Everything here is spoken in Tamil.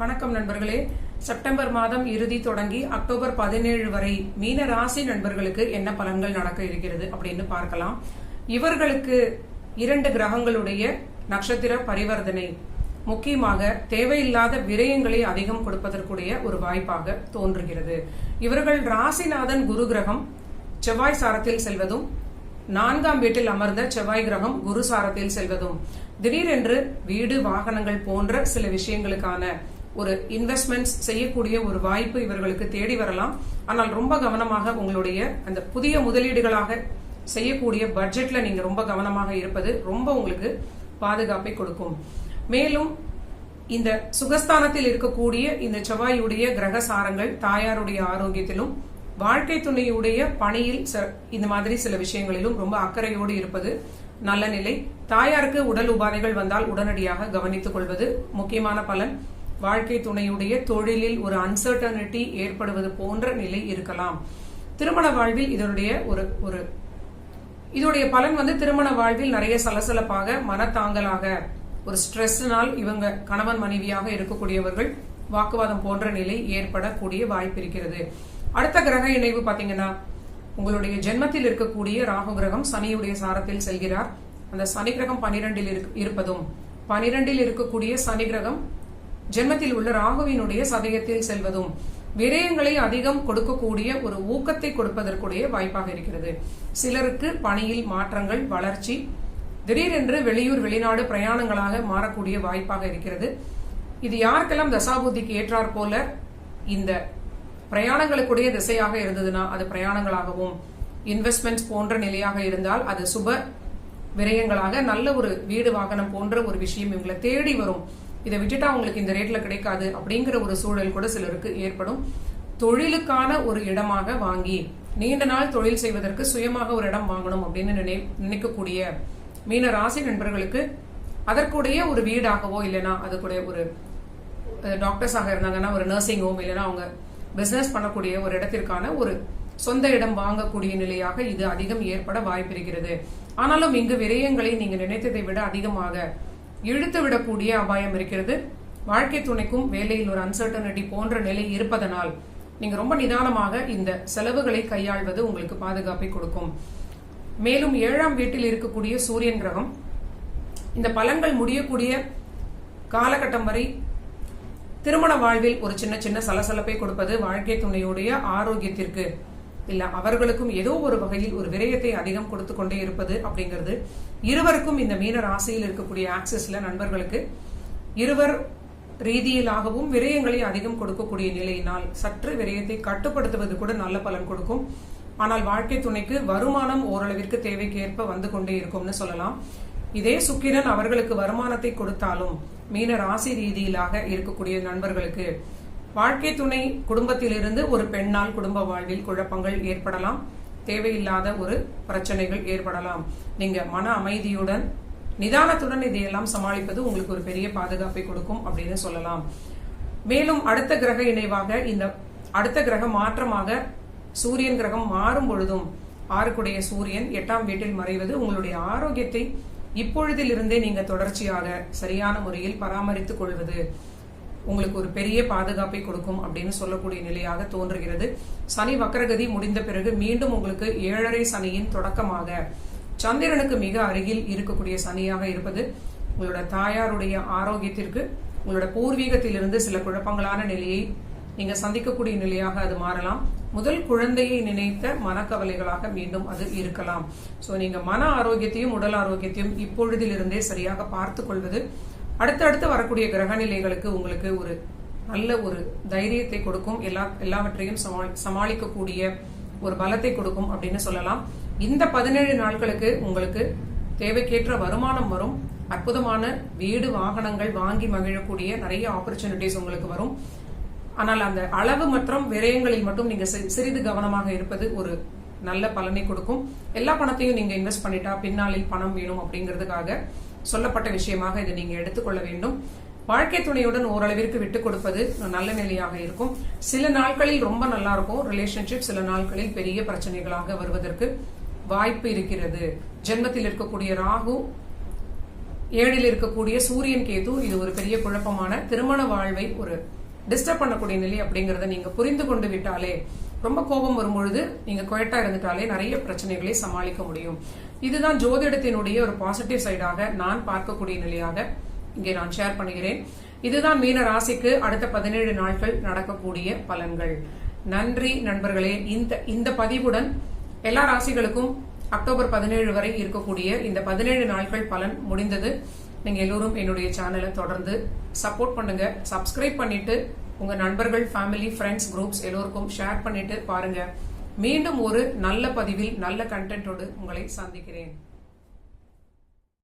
வணக்கம் நண்பர்களே. செப்டம்பர் மாதம் இறுதி தொடங்கி அக்டோபர் பதினேழு வரை மீன ராசி நண்பர்களுக்கு என்ன பலன்கள் நடக்க இருக்கிறது அப்படின்னு பார்க்கலாம். இவர்களுக்கு இரண்டு கிரகங்களுடைய நட்சத்திர பரிவர்த்தனை முக்கியமாக தேவையில்லாத விரயங்களை அதிகம் கொடுப்பதற்குரிய ஒரு வாய்ப்பாக தோன்றுகிறது. இவர்கள் ராசிநாதன் குரு கிரகம் செவ்வாய் சாரத்தில் செல்வதும் நான்காம் வீட்டில் அமர்ந்த செவ்வாய் கிரகம் குரு சாரத்தில் செல்வதும். திடீரென்று வீடு வாகனங்கள் போன்ற சில விஷயங்களுக்கான ஒரு இன்வெஸ்ட்மெண்ட்ஸ் செய்யக்கூடிய ஒரு வாய்ப்பு இவர்களுக்கு தேடி வரலாம். ஆனால் ரொம்ப கவனமாக உங்களுடைய அந்த புதிய முதலீடுகளாக செய்யக்கூடிய பட்ஜெட்ல நீங்க ரொம்ப கவனமாக இருப்பது ரொம்ப உங்களுக்கு பாதுகாப்பை கொடுக்கும். மேலும் இந்த சுகஸ்தானத்தில் இருக்கக்கூடிய இந்த செவ்வாயுடைய கிரக சாரங்கள் தாயாருடைய ஆரோக்கியத்திலும் வாழ்க்கை துணையுடைய பணியில் ச- இந்த மாதிரி சில விஷயங்களிலும் ரொம்ப அக்கறையோடு இருப்பது நல்ல நிலை. தாயாருக்கு உடல் உபாதைகள் வந்தால் உடனடியாக கவனித்துக் கொள்வது முக்கியமான பலன். வாழ்க்கை துணையுடைய தொழிலில் ஒரு அன்சர்டனிட்டி ஏற்படுவது போன்ற நிலை இருக்கலாம். திருமண வாழ்வில் இதனுடைய ஒரு ஒரு இதோடைய பலன் வந்து திருமண வாழ்வில் நிறைய சலசலப்பாக மனத்தாங்கலாக ஒரு ஸ்ட்ரெஸ்னால் இவங்க கணவன் மனைவியாக இருக்கக்கூடியவர்கள் வாக்குவாதம் போன்ற நிலை ஏற்படக்கூடிய வாய்ப்பு இருக்கிறது. அடுத்த கிரக இணைவு பாத்தீங்கன்னா உங்களுடைய ஜென்மத்தில் இருக்கக்கூடிய ராகு கிரகம் சனியுடைய சாரத்தில் செல்கிறார். அந்த சனி கிரகம் பனிரெண்டில் இருப்பதும் பனிரெண்டில் இருக்கக்கூடிய சனி கிரகம் ஜென்மத்தில் உள்ள ராகுவினுடைய சதயத்தில் செல்வதும் விரயங்களை அதிகம் கொடுக்கக்கூடிய ஒரு ஊக்கத்தை கொடுப்பதற்குடைய வாய்ப்பாக இருக்கிறது. சிலருக்கு பணியில் மாற்றங்கள் வளர்ச்சி திடீரென்று வெளியூர் வெளிநாடு பிரயாணங்களாக மாறக்கூடிய வாய்ப்பாக இருக்கிறது. இது யாருக்கெல்லாம் தசாபூதிக்கு ஏற்றாற் போல இந்த பிரயாணங்களுக்குடைய திசையாக இருந்ததுன்னா அது பிரயாணங்களாகவும் இன்வெஸ்ட்மெண்ட்ஸ் போன்ற நிலையாக இருந்தால் அது சுப விரயங்களாக நல்ல ஒரு வீடு வாகனம் போன்ற ஒரு விஷயம் இவங்களை தேடி வரும். இதை விட்டுட்டா உங்களுக்கு இந்த ரேட்ல கிடைக்காது அப்படிங்கிற ஒரு சூழல் கூட சிலருக்கு ஏற்படும். தொழிலுக்கான ஒரு இடமாக வாங்கி நீண்ட நாள் தொழில் செய்வதற்கு சுயமாக ஒரு இடம் வாங்கணும் அப்படின்னு நினை நினைக்கக்கூடிய மீன ராசி நண்பர்களுக்கு அதற்குடைய ஒரு வீடாகவோ இல்லைனா அதுக்குடைய ஒரு டாக்டர்ஸாக இருந்தாங்கன்னா ஒரு நர்சிங் ஹோம் இல்லைன்னா அவங்க பிசினஸ் பண்ணக்கூடிய ஒரு இடத்திற்கான ஒரு சொந்த இடம் வாங்கக்கூடிய நிலையாக இது அதிகம் ஏற்பட வாய்ப்பிருக்கிறது. ஆனாலும் இங்கு விரயங்களை நீங்க நினைத்ததை விட அதிகமாக இழுத்து விடக்கூடிய அபாயம் இருக்கிறது. வாழ்க்கை துணைக்கும் வேலையில் ஒரு அன்சர்டனிட்டி போன்ற நிலை இருப்பதனால் நீங்க ரொம்ப நிதானமாக இந்த செலவுகளை கையாள்வது உங்களுக்கு பாதுகாப்பை கொடுக்கும். மேலும் ஏழாம் வீட்டில் இருக்கக்கூடிய சூரியன் கிரகம் இந்த பலன்கள் முடியக்கூடிய காலகட்டம் வரை திருமண வாழ்வில் ஒரு சின்ன சின்ன சலசலப்பை கொடுப்பது வாழ்க்கை துணையுடைய ஆரோக்கியத்திற்கு இல்ல அவர்களுக்கும் ஏதோ ஒரு வகையில் ஒரு விரயத்தை அதிகம் கொடுத்து கொண்டே இருப்பது அப்படிங்கிறது. இருவருக்கும் இந்த மீன ராசியில் இருக்கக்கூடிய ஆக்சஸ்ல நண்பர்களுக்கு இருவர் ரீதியிலாகவும் விரயங்களை அதிகம் கொடுக்கக்கூடிய நிலையினால் சற்று விரயத்தை கட்டுப்படுத்துவது கூட நல்ல பலன் கொடுக்கும். ஆனால் வாழ்க்கை துணைக்கு வருமானம் ஓரளவிற்கு தேவைக்கேற்ப வந்து கொண்டே இருக்கும்னு சொல்லலாம். இதே சுக்கிரன் அவர்களுக்கு வருமானத்தை கொடுத்தாலும் மீன ராசி ரீதியிலாக இருக்கக்கூடிய நண்பர்களுக்கு வாழ்க்கை துணை குடும்பத்திலிருந்து ஒரு பெண்ணால் குடும்ப வாழ்வில் குழப்பங்கள் ஏற்படலாம். தேவையில்லாத ஒரு பிரச்சனைகள் ஏற்படலாம். நீங்க மன அமைதியுடன் நிதானத்துடன் இதையெல்லாம் சமாளிப்பது உங்களுக்கு ஒரு பெரிய பாதுகாப்பை கொடுக்கும் அப்படின்னு சொல்லலாம். மேலும் அடுத்த கிரக இணைவாக இந்த அடுத்த கிரக மாற்றமாக சூரியன் கிரகம் மாறும் பொழுதும் ஆறுக்குடைய சூரியன் எட்டாம் வீட்டில் மறைவது உங்களுடைய ஆரோக்கியத்தை இப்பொழுதிலிருந்தே நீங்க தொடர்ச்சியாக சரியான முறையில் பராமரித்துக் கொள்வது. உங்களுக்கு ஒரு பெரிய பாதுகாப்பை கொடுக்கும் அப்படின்னு சொல்லக்கூடிய நிலையாக தோன்றுகிறது. சனி வக்கரகதி முடிந்த பிறகு மீண்டும் உங்களுக்கு ஏழரை சனியின் தொடக்கமாக சந்திரனுக்கு மிக அருகில் இருக்கக்கூடிய சனியாக இருப்பது உங்களோட தாயாருடைய ஆரோக்கியத்திற்கு உங்களோட பூர்வீகத்திலிருந்து சில குழப்பங்களான நிலையை நீங்க சந்திக்கக்கூடிய நிலையாக அது மாறலாம். முதல் குழந்தையை நினைத்த மனக்கவலைகளாக மீண்டும் அது இருக்கலாம். சோ நீங்க மன ஆரோக்கியத்தையும் உடல் ஆரோக்கியத்தையும் இப்பொழுதிலிருந்தே சரியாக பார்த்து கொள்வது அடுத்தடுத்து வரக்கூடிய கிரக நிலைகளுக்கு உங்களுக்கு ஒரு நல்ல ஒரு தைரியத்தை கொடுக்கும். எல்லா எல்லாவற்றையும் சமாளிக்கக்கூடிய ஒரு பலத்தை கொடுக்கும் அப்படின்னு சொல்லலாம். இந்த பதினேழு நாட்களுக்கு உங்களுக்கு தேவைக்கேற்ற வருமானம் வரும். அற்புதமான வீடு வாகனங்கள் வாங்கி மகிழக்கூடிய நிறைய ஆப்பர்ச்சுனிட்டிஸ் உங்களுக்கு வரும். ஆனால் அந்த அளவு மற்றும் விரயங்களில் மட்டும் நீங்க சிறிது கவனமாக இருப்பது ஒரு நல்ல பலனை கொடுக்கும். எல்லா பணத்தையும் நீங்க இன்வெஸ்ட் பண்ணிட்டா பின்னாளில் பணம் வேணும் அப்படிங்கிறதுக்காக சொல்லப்பட்ட விஷயமாக இதை நீங்க எடுத்துக்கொள்ள வேண்டும். வாழ்க்கை துணையுடன் ஓரளவிற்கு விட்டு கொடுப்பது நல்ல நிலையாக இருக்கும். சில நாட்களில் ரொம்ப நல்லா இருக்கும். ரிலேஷன்ஷிப் சில நாட்களில் பெரிய பிரச்சனைகளாக வருவதற்கு வாய்ப்பு இருக்கிறது. ஜென்மத்தில் இருக்கக்கூடிய ராகு ஏழில் இருக்கக்கூடிய சூரியன் கேது இது ஒரு பெரிய குழப்பமான திருமண வாழ்வை ஒரு டிஸ்டர்ப் பண்ணக்கூடிய நிலை அப்படிங்கறத நீங்க புரிந்து கொண்டு விட்டாலே ரொம்ப கோபம் வரும் பொழுது நீங்க குயட்டா இருந்துட்டாலே நிறைய பிரச்சனைகளை சமாளிக்க முடியும். இதுதான் ஜோதிடத்தினுடைய ஒரு பாசிட்டிவ் சைடாக நான் பார்க்கக்கூடிய நிலையாக இங்கே நான் ஷேர் பண்ணுகிறேன். இதுதான் மீன ராசிக்கு அடுத்த பதினேழு நாட்கள் நடக்கக்கூடிய பலன்கள். நன்றி நண்பர்களே. இந்த இந்த பதிவுடன் எல்லா ராசிகளுக்கும் அக்டோபர் பதினேழு வரை இருக்கக்கூடிய இந்த பதினேழு நாட்கள் பலன் முடிந்தது. நீங்க எல்லோரும் என்னுடைய சேனலை தொடர்ந்து சப்போர்ட் பண்ணுங்க. சப்ஸ்கிரைப் பண்ணிட்டு உங்க நண்பர்கள் ஃபேமிலி ஃப்ரெண்ட்ஸ் குரூப்ஸ் எல்லோருக்கும் ஷேர் பண்ணிட்டு பாருங்க. மீண்டும் ஒரு நல்ல பதிவில் நல்ல கண்டென்ட்டோடு உங்களை சந்திக்கிறேன்.